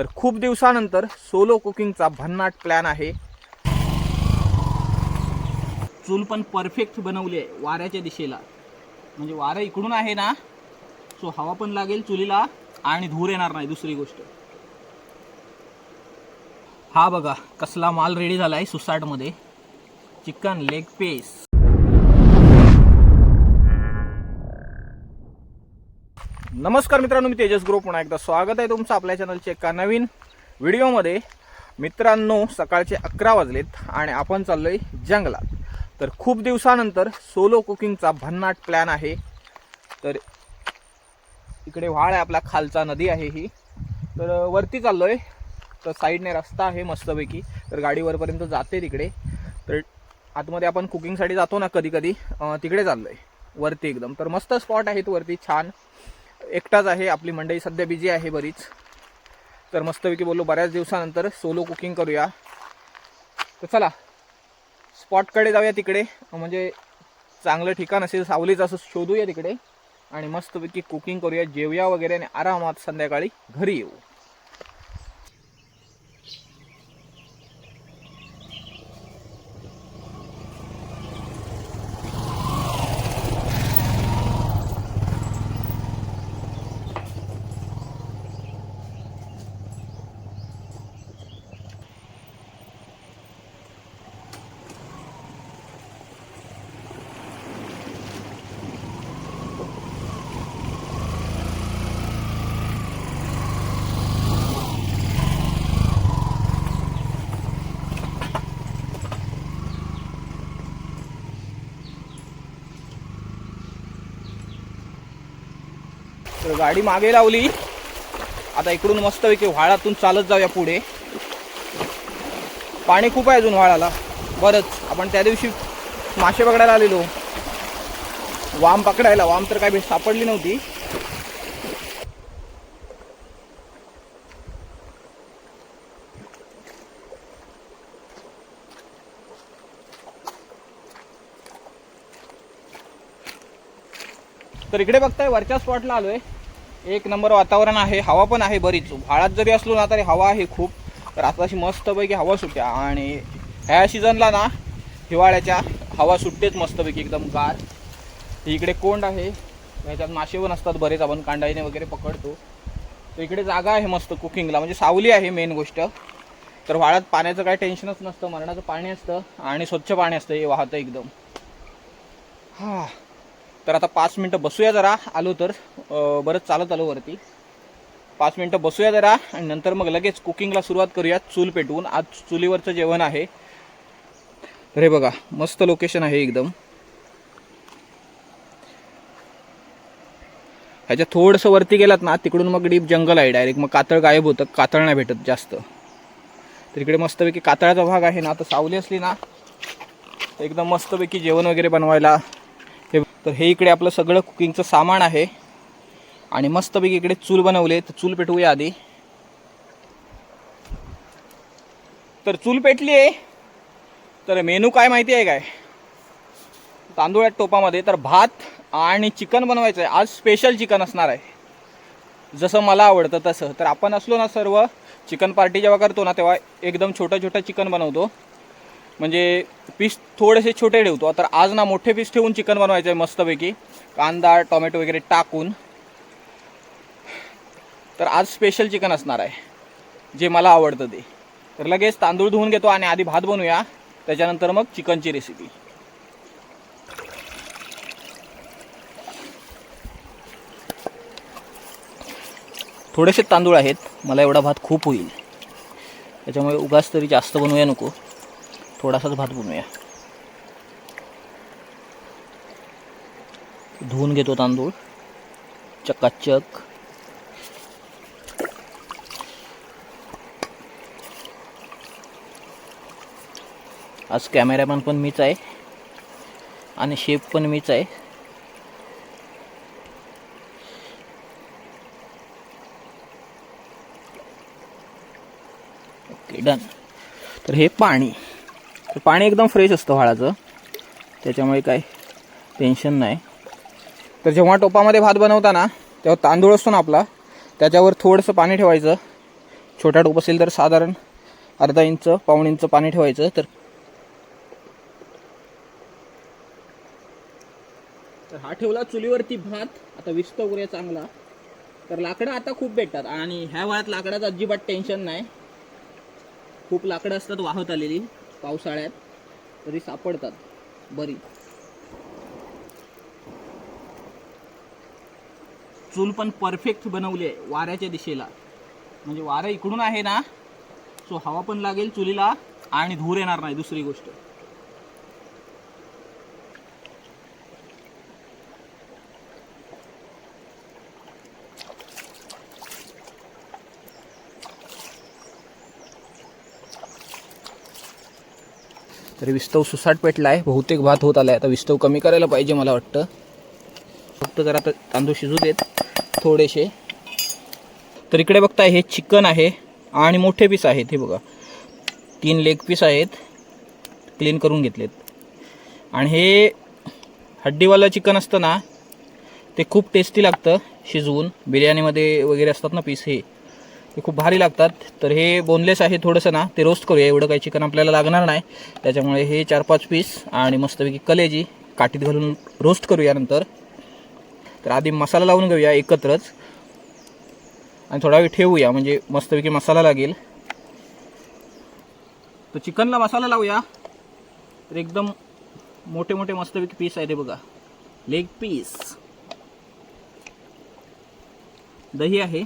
तर खूप दिवसानंतर सोलो कुकिंगचा भन्नाट प्लॅन आहे. चूल पण परफेक्ट बनवली आहे वाऱ्याच्या दिशेला. म्हणजे वारं इकडून आहे ना सो हवा पण लागेल चुलीला आणि धूर येणार नाही दुसरी गोष्ट. हा बघा कसला माल रेडी झाला आहे सुसाटमध्ये. चिकन लेग पीस नमस्कार मित्रांनो मी तेजस ग्रुप. पुन्हा एकदा स्वागत आहे तुमचं आपल्या चॅनलच्या एका नवीन व्हिडिओमध्ये. मित्रांनो सकाळचे अकरा वाजलेत आणि आपण चाललोय जंगलात. तर खूप दिवसानंतर सोलो कुकिंगचा भन्नाट प्लॅन आहे. तर इकडे व्हाळ आहे आपला खालचा नदी आहे ही. तर वरती चाललोय. तर साईडने रस्ता आहे मस्तपैकी. तर गाडी वरपर्यंत जाते तिकडे. तर आतमध्ये आपण कुकिंगसाठी जातो ना कधी कधी तिकडे चाललोय. वरती एकदम. तर मस्त स्पॉट आहेत वरती छान. एकटाच आहे आपली मंडई सध्या बिझी आहे बरीच. तर मस्तपैकी बोललो बऱ्याच दिवसानंतर सोलो कुकिंग करूया. तर चला स्पॉटकडे जाऊया तिकडे. म्हणजे चांगलं ठिकाण असेल सावलीचं असं शोधूया तिकडे. आणि मस्तपैकी कुकिंग करूया जेवूया वगैरे आणि आरामात संध्याकाळी घरी येऊ. तर गाडी मागे लावली. आता इकडून मस्तपैकी व्हाळातून चालत जाऊया पुढे. पाणी खूप आहे अजून व्हाळाला. बरंच. आपण त्या दिवशी मासे पकडायला आलेलो. वाम पकडायला. वाम तर काय सापडली नव्हती. तर इकडे बघताय वरच्या स्पॉटला आलोय. एक नंबर वातावरण आहे हवा पण आहे बरीच. उन्हाळ्यात जरी असलो ना तरी हवा आहे खूप. तर आता अशी मस्तपैकी हवा सुट्या आणि ह्या सीझनला ना हिवाळ्याच्या हवा सुटतेच मस्तपैकी एकदम गार. इकडे कोंड आहे. ह्याच्यात मासे पण असतात बरेच आपण कांडाईने वगैरे पकडतो. तर इकडे जागा आहे मस्त कुकिंगला म्हणजे सावली आहे मेन गोष्ट. तर वाळ्यात पाण्याचं काही टेन्शनच नसतं मरणाचं पाणी असतं आणि स्वच्छ पाणी असतं हे वाहतं एकदम. हां. तर आता पाच मिनटं बसूया जरा. आलो तर बरंच चालत आलो वरती. पाच मिनटं बसूया जरा आणि नंतर मग लगेच कुकिंगला सुरुवात करूया चूल पेटवून. आज चुलीवरचं जेवण आहे. अरे बघा मस्त लोकेशन आहे एकदम. ह्याच्या थोडंसं वरती गेलात ना तिकडून मग डीप जंगल आहे डायरेक्ट मग कातळ गायब होतं कातळ नाही भेटत जास्त. तर इकडे मस्तपैकी कातळाचा भाग आहे ना आता सावली असली ना तर एकदम मस्तपैकी जेवण वगैरे बनवायला तर हे इकडे आपलं सगळं कुकिंगचं सामान आहे. आणि मस्तपैकी इकडे चूल बनवले. तर चूल पेटवूया आधी. तर चूल पेटली आहे. तर मेनू काय माहिती आहे काय? तांदूळ आहेत टोपामध्ये. तर भात आणि चिकन बनवायचं आहे. आज स्पेशल चिकन असणार आहे. जसं मला आवडतं तसं. तर आपण असलो ना सर्व चिकन पार्टी जेव्हा करतो ना तेव्हा एकदम छोटं छोटं चिकन बनवतो. म्हणजे पीस थोडेसे छोटे ठेवतो. तर आज ना मोठे पीस ठेवून चिकन बनवायचं आहे मस्तपैकी. कांदा टोमॅटो वगैरे टाकून. तर आज स्पेशल चिकन असणार आहे. जे मला आवडतं ते. तर लगेच तांदूळ धुवून घेतो आणि आधी भात बनवूया. त्याच्यानंतर मग चिकनची रेसिपी थोडेसे तांदूळ आहेत. मला एवढा भात खूप होईल. त्याच्यामुळे उगाच तरी जास्त बनवूया नको. थोडासाच भात बनवूया. धुवून घेतो तांदूळ. चकाचक. आज कॅमेरामॅन पण मीच आहे. आणि शेफ पण मीच आहे. ओके डन तर हे पाणी. तर पाणी एकदम फ्रेश असतं व्हाळाचं त्याच्यामुळे काय टेन्शन नाही. तर जेव्हा टोपामध्ये भात बनवताना तेव्हा तांदूळ असतो ना आपला त्याच्यावर थोडंसं पाणी ठेवायचं. छोटा टोप असेल तर साधारण अर्धा इंच पाऊण इंच पाणी ठेवायचं. तर तर हा ठेवला चुलीवरती भात. आता विस्त वगैरे चांगला. तर लाकडं आता खूप भेटतात. आणि ह्या वयात लाकडाचं अजिबात टेन्शन नाही. खूप लाकडं असतात वाहत आलेली. पावसाळ्यात तरी सापडतात. बरी. चूल पण परफेक्ट बनवली आहे वाऱ्याच्या दिशेला. म्हणजे वारं इकडून आहे ना सो हवा पण लागेल चुलीला आणि धूर येणार नाही दुसरी गोष्ट. तरी विस्तव सुसाट पेटला आहे बहुतेक भात होत आला आहे आता विस्तव कमी करायला पाहिजे मला वाटतं. फक्त जरा आता तांदूळ शिजू देत थोडेसे. तर इकडे बघताय हे चिकन आहे आणि मोठे पीस आहेत. हे बघा. तीन लेग पीस आहेत. क्लीन करून घेतलेत. आणि हे हड्डीवालं चिकन असतं ना ते खूप टेस्टी लागतं शिजवून. बिर्याणीमध्ये वगैरे असतात ना पीस हे. ते खूप भारी लागतात. तर हे बोनलेस आहे थोडंसं ना ते रोस्ट करूया. एवढं काही चिकन आपल्याला लागणार नाही. त्याच्यामुळे हे चार पाच पीस आणि मस्तपैकी कलेजी काठीत घालून रोस्ट करूया नंतर. तर आधी मसाला लावून घेऊया एकत्रच. आणि थोडा वेळ ठेवूया म्हणजे मस्तपैकी मसाला लागेल. तर चिकनला मसाला लावूया. तर एकदम मोठे मोठे मस्तपैकी पीस आहे ते बघा. लेग पीस दही आहे.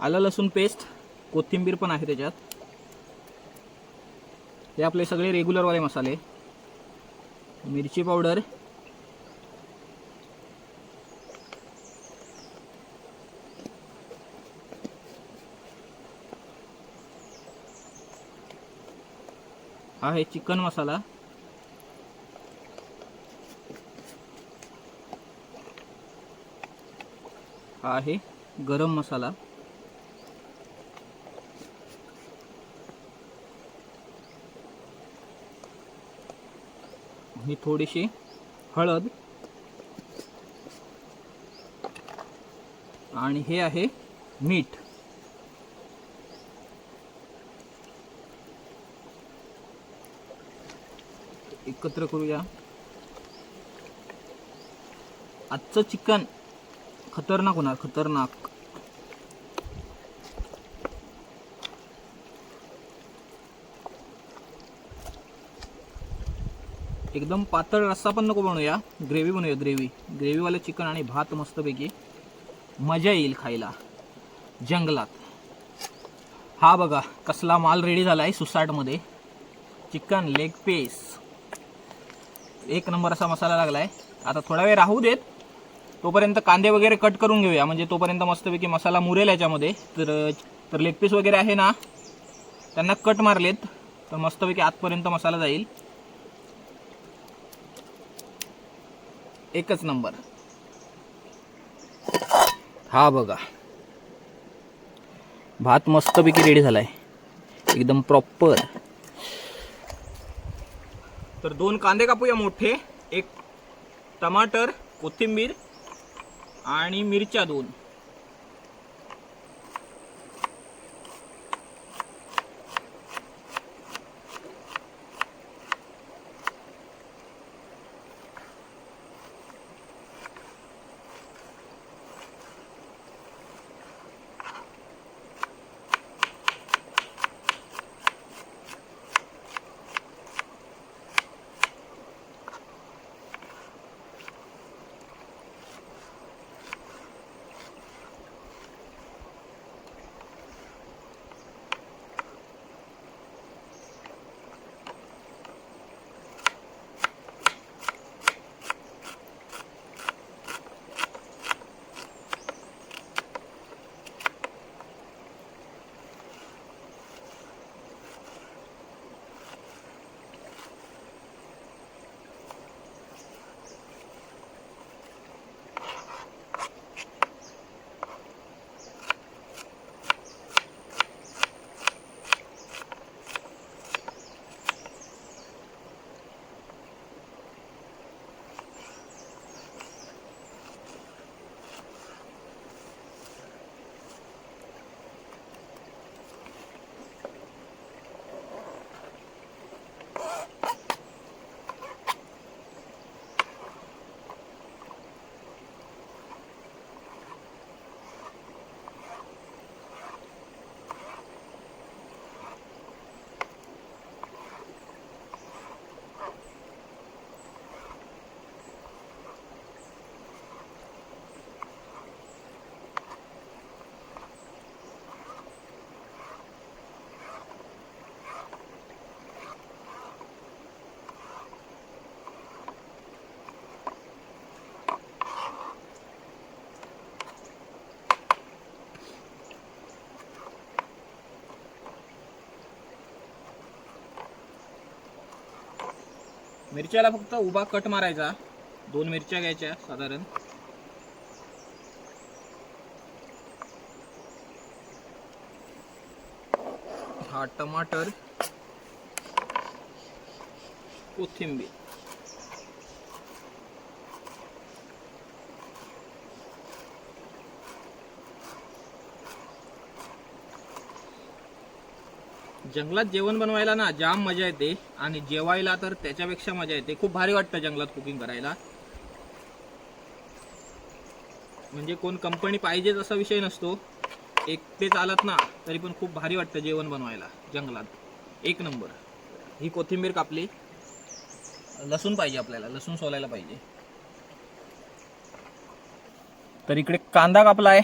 आलं लसूण पेस्ट कोथिंबीर पण आहे त्याच्यात. हे आपले सगळे रेग्युलरवाले मसाले. मिरची पावडर हा आहे चिकन मसाला. हा आहे गरम मसाला. ही थोडीशी हळद. आणि हे आहे मीठ. एकत्र करूया. आजचं चिकन खतरनाक होणार खतरनाक. एकदम पातळ रस्सा पण नको बनवूया. ग्रेव्ही बनवूया ग्रेव्ही. ग्रेव्हीवालं चिकन आणि भात मस्तपैकी मजा येईल खायला. जंगलात. हा बघा कसला माल रेडी झाला आहे सुसाटमध्ये. चिकन लेग पीस एक नंबर असा मसाला लागला आहे आता थोडा वेळ राहू देत. तोपर्यंत कांदे वगैरे कट करून घेऊया. म्हणजे तोपर्यंत मस्तपैकी मसाला मुरेल याच्यामध्ये. तर तर लेग पीस वगैरे आहे ना त्यांना कट मारलेत. तर मस्तपैकी आतपर्यंत मसाला जाईल. एकच नंबर. हा बघा. भात मस्तपैकी रेडी झालाय. एकदम प्रॉपर तर दोन कांदे कापूया मोठे एक टमाटर कोथिंबीर आणि मिरच्या दोन. मिरच्याला फक्त उभा कट मारायचा. दोन मिरच्या घ्यायच्या साधारण. हा टमाटर कोथिंबीर. जंगलात जेवण बनवायला ना जाम मजा येते. आणि जेवायला तर त्याच्यापेक्षा मजा येते. खूप भारी वाटतं जंगलात कुकिंग करायला. म्हणजे कोण कंपनी पाहिजेच असा विषय नसतो. एकटे चालत ना तरी पण खूप भारी वाटतं जेवण बनवायला जंगलात. एक नंबर. ही कोथिंबीर कापली. लसूण पाहिजे आपल्याला लसूण सोलायला पाहिजे. तर इकडे कांदा कापला आहे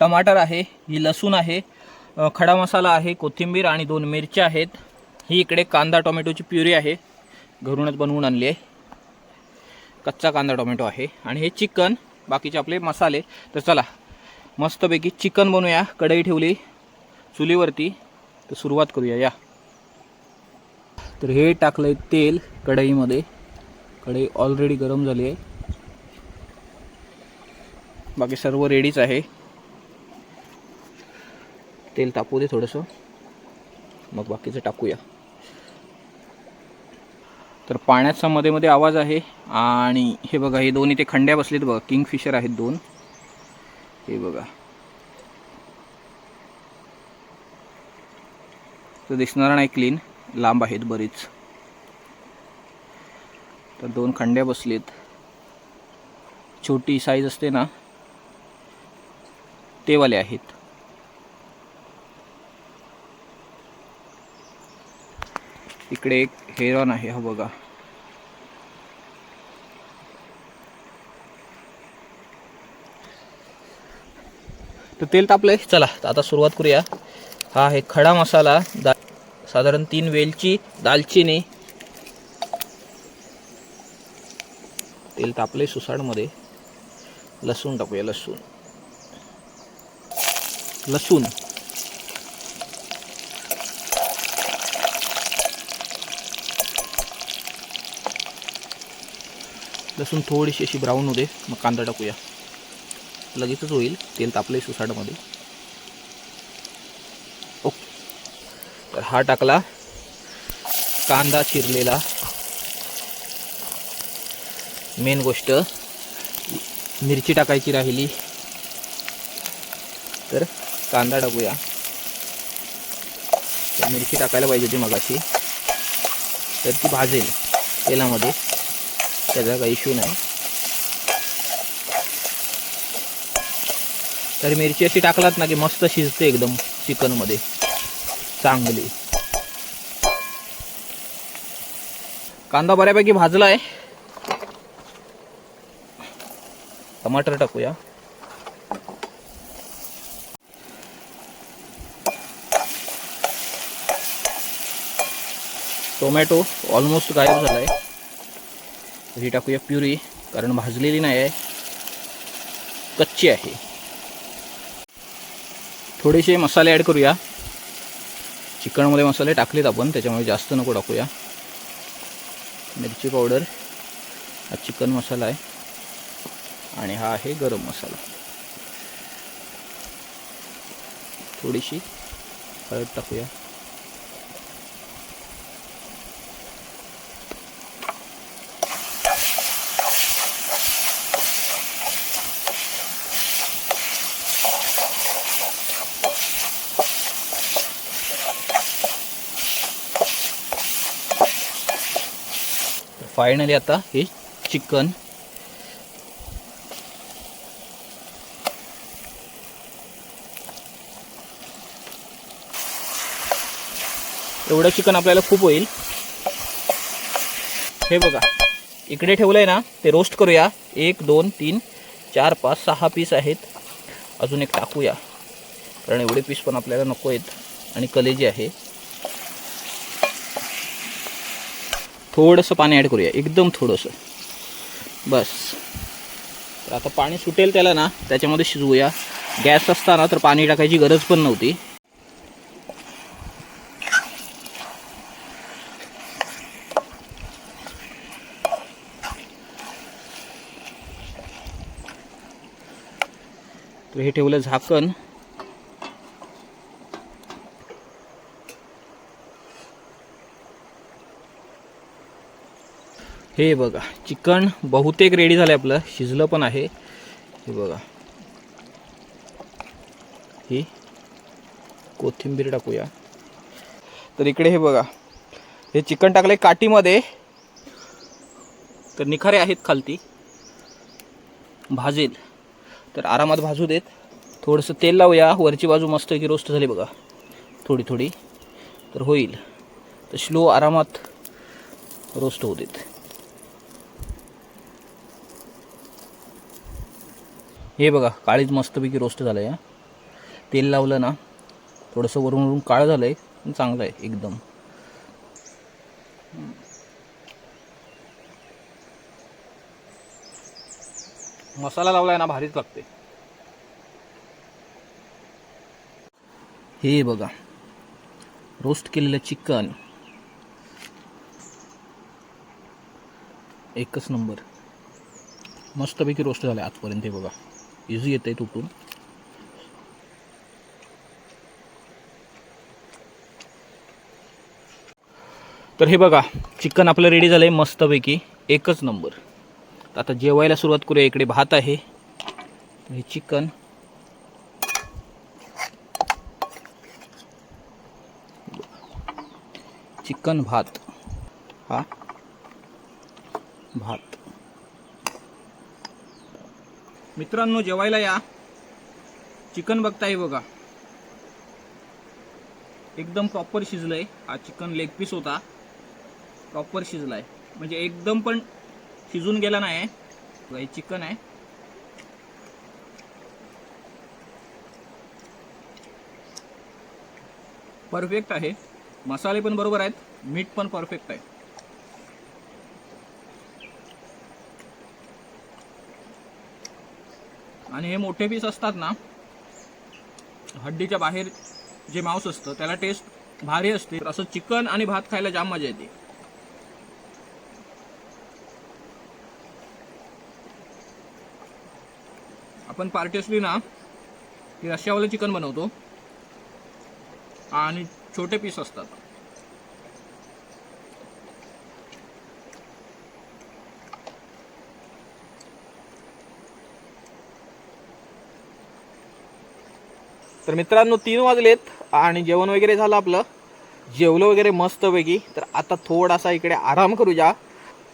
टमाटर आहे ही लसूण आहे खडा मसाला आहे कोथिंबीर आणि दोन मिरच्या आहेत. ही इकडे कांदा टोमॅटोची प्युरी आहे. घरूनच बनवून आणली आहे. कच्चा कांदा टोमॅटो आहे. आणि हे चिकन बाकीचे आपले मसाले. तर चला मस्तपैकी चिकन बनवूया. कढई ठेवली चुलीवरती. तर सुरुवात करूया या. तर हे टाकलं आहे तेल कढईमध्ये. कढई ऑलरेडी गरम झाली आहे. बाकी सर्व रेडीच आहे. तेल तापू दे थोडंसं. मग बाकीचं टाकूया. तर पाण्याचा मध्ये मध्ये आवाज आहे. आणि हे बघा हे दोन इथे खंड्या बसलेत बघा. किंगफिशर आहेत दोन. हे बघा. तर दिसणार नाही क्लीन. लांब आहेत बरीच. तर दोन खंड्या बसलेत. छोटी साईज असते ना तेवाले आहेत. इकडे एक हेरॉन आहे हा बघा. तर तेल तापलंय. चला आता सुरुवात करूया. हा आहे खडा मसाला दा साधारण तीन वेलची दालचिनी. तेल तापले सुसाडमध्ये लसूण टाकूया लसूण. लसूण. लसूण थोडीशी अशी ब्राऊन होते मग कांदा टाकूया. लगेचच होईल. तेल तापले सुसाडमध्ये ओके. तर हा टाकला. कांदा चिरलेला. मेन गोष्ट मिरची टाकायची राहिली. तर कांदा टाकूया. तर मिरची टाकायला पाहिजे होती मगाशी. तर ती भाजेल तेलामध्ये. त्याचा काही इश्यू नाही. तर मिरची अशी टाकलात ना की मस्त शिजते एकदम चिकनमध्ये. चांगली. कांदा बऱ्यापैकी भाजला आहे टमाटर टाकूया. टोमॅटो ऑलमोस्ट गायब झाला आहे ही टाकूया प्युरी कारण भाजलेली नाही आहे. कच्ची आहे. थोडेसे मसाले ॲड करूया. चिकनमध्ये मसाले टाकलेत आपण त्याच्यामुळे जास्त नको टाकूया. मिरची पावडर हा चिकन मसाला आहे. आणि हा आहे गरम मसाला. थोडीशी हळद टाकूया. फायनली आता हे चिकन एवढं चिकन आपल्याला खूप होईल. हे बघा. इकडे ठेवलं आहे ना ते रोस्ट करूया. एक दोन तीन चार पाच सहा पीस आहेत. अजून एक टाकूया. कारण एवढे पीस पण आपल्याला नको आहेत आणि कलेजी आहे. थोडंसं पाणी ॲड करूया. एकदम थोडंसं. बस. तर आता पाणी सुटेल त्याला ना त्याच्यामध्ये शिजवूया. गॅस असताना तर पाणी टाकायची गरज पण नव्हती. तर हे ठेवलं झाकण. हे बघा चिकन बहुतेक रेडी झालं आपलं. शिजलं पण आहे. हे बघा. ही कोथिंबीर टाकूया. तर इकडे हे बघा. हे चिकन टाकले काठीमध्ये. तर निखारे आहेत खालती. भाजेल. तर आरामात भाजू देत. थोडंसं तेल लावूया. वरची बाजू मस्त की रोस्ट झाली बघा. थोडी थोडी. तर होईल. तर स्लो आरामात रोस्ट होऊ देत. हे बघा काळीच मस्तपैकी रोस्ट झालं आहे तेल लावलं ना थोडंसं वरून वरून काळं झालं आहे पण चांगलं आहे एकदम. मसाला लावलाय ना भारीच लागते हे बघा रोस्ट केलेलं चिकन एकच नंबर मस्तपैकी रोस्ट झालं आजपर्यंत हे बघा. इझी येते तुटून. तर हे बघा चिकन आपलं रेडी झालं आहे मस्तपैकी. एकच नंबर आता जेवायला सुरुवात करूया. इकडे भात आहे. हे चिकन. चिकन भात. हा. भात. मित्रांनो जेवायला या. चिकन बघताय बघा. एकदम प्रॉपर शिजलंय. हा चिकन लेग पीस होता. प्रॉपर शिजलाय. म्हणजे एकदम पण शिजून गेला नाही हे चिकन आहे. परफेक्ट आहे. मसाले पण बरोबर आहेत. मीठ पण परफेक्ट आहे. आणि हे मोठे पीस असतात ना हड्डीच्या बाहेर जे मांस असतं त्याला टेस्ट भारी असते. असं चिकन आणि भात खायला जाम मजा येते. आपण पार्टी असली ना की रश्यावालं चिकन बनवतो. आणि छोटे पीस असतात. तर मित्रांनो तीन वाजलेत आणि जेवण वगैरे झालं आपलं. जेवलं वगैरे मस्तपैकी. तर आता थोडासा इकडे आराम करूया.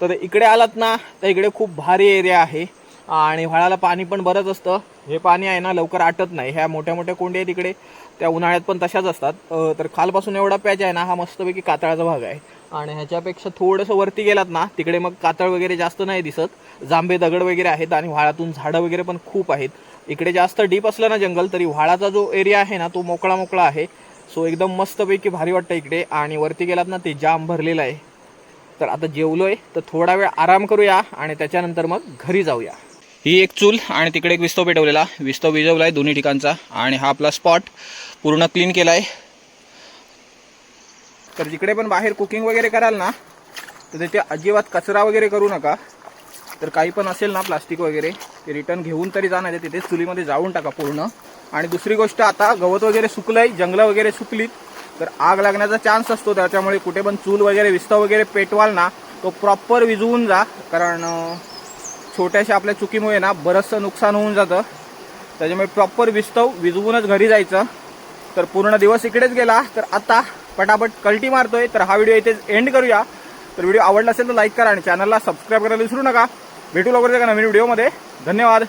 तर इकडे आलात ना तर इकडे खूप भारी एरिया आहे. आणि व्हाळाला पाणी पण बरंच असतं. हे पाणी आहे ना लवकर आटत नाही. ह्या मोठ्या मोठ्या कोंडी आहेत इकडे. त्या उन्हाळ्यात पण तशाच असतात. तर खालपासून एवढा पॅच आहे ना हा मस्तपैकी कातळाचा भाग आहे. आणि ह्याच्यापेक्षा थोडंसं वरती गेलात ना तिकडे मग कातळ वगैरे जास्त नाही दिसत. जांभे दगड वगैरे आहेत आणि व्हाळातून झाडं वगैरे पण खूप आहेत. इकडे जास्त डीप असलं ना जंगल तरी व्हाळाचा जो एरिया आहे ना तो मोकळा मोकळा आहे. सो एकदम मस्तपैकी भारी वाटतं इकडे. आणि वरती गेलात ना ते जाम भरलेलं आहे. तर आता जेवलोय तर थोडा वेळ आराम करूया आणि त्याच्यानंतर मग घरी जाऊया. ही एक चूल आणि तिकडे एक विस्तव पेटवलेला. विस्तव विजवला आहे दोन्ही ठिकाणचा आणि हा आपला स्पॉट पूर्ण क्लीन केला आहे तर जिकडे पण बाहेर कुकिंग वगैरे कराल ना तर तिथे अजिबात कचरा वगैरे करू नका. तर काही पण असेल ना प्लास्टिक वगैरे ते रिटर्न घेऊन तरी जाणार आहे. तिथे चुलीमध्ये जाऊन टाका पूर्ण. आणि दुसरी गोष्ट आता गवत वगैरे सुकलंय जंगलं वगैरे सुकलीत तर आग लागण्याचा चान्स असतो. त्याच्यामुळे कुठे पण चूल वगैरे विस्तव वगैरे पेटवाल ना तो प्रॉपर विजवून जा. कारण छोट्याशा आपल्या चुकीमुळे ना बरंचसं नुकसान होऊन जातं. त्याच्यामुळे प्रॉपर विस्तव विजवूनच घरी जायचं. तर पूर्ण दिवस इकडेच गेला. तर आता पटापट कल्टी मारतोय. तर हा व्हिडिओ इथेच एंड करूया. तर व्हिडिओ आवडला असेल तर लाईक करा आणि चॅनलला सबस्क्राईब करायला विसरू नका. भेटू लवकरच एका नवीन व्हिडिओमध्ये धन्यवाद.